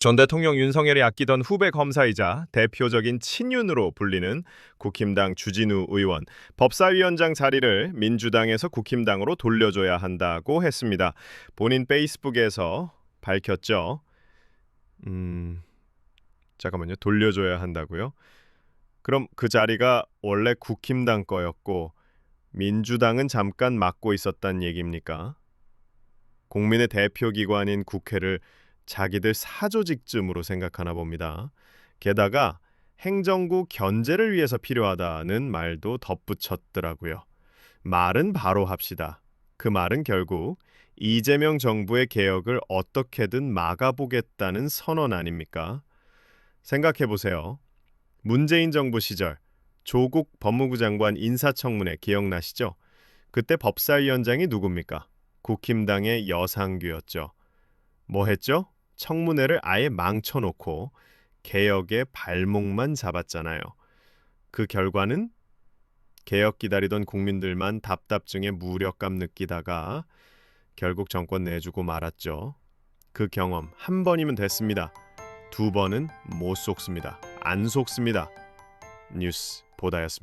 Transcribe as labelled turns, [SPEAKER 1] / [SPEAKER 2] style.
[SPEAKER 1] 전 대통령 윤석열이 아끼던 후배 검사이자 대표적인 친윤으로 불리는 국힘당 주진우 의원 법사위원장 자리를 민주당에서 국힘당으로 돌려줘야 한다고 했습니다. 본인 페이스북에서 밝혔죠. 음, 잠깐만요. 돌려줘야 한다고요? 그럼 그 자리가 원래 국힘당 거였고 민주당은 잠깐 맡고 있었단 얘기입니까? 국민의 대표 기관인 국회를 자기들 사조직쯤으로 생각하나 봅니다. 게다가 행정구 견제를 위해서 필요하다는 말도 덧붙였더라고요. 말은 바로 합시다. 그 말은 결국 이재명 정부의 개혁을 어떻게든 막아보겠다는 선언 아닙니까? 생각해 보세요. 문재인 정부 시절 조국 법무부 장관 인사청문회 기억나시죠? 그때 법사위원장이 누굽니까? 국힘당의 여상규였죠. 뭐 했죠? 청문회를 아예 망쳐놓고 개혁의 발목만 잡았잖아요. 그 결과는 개혁 기다리던 국민들만 답답증에 무력감 느끼다가 결국 정권 내주고 말았죠. 그 경험 한 번이면 됐습니다. 두 번은 못 속습니다. 안 속습니다. 뉴스 보다였습니다.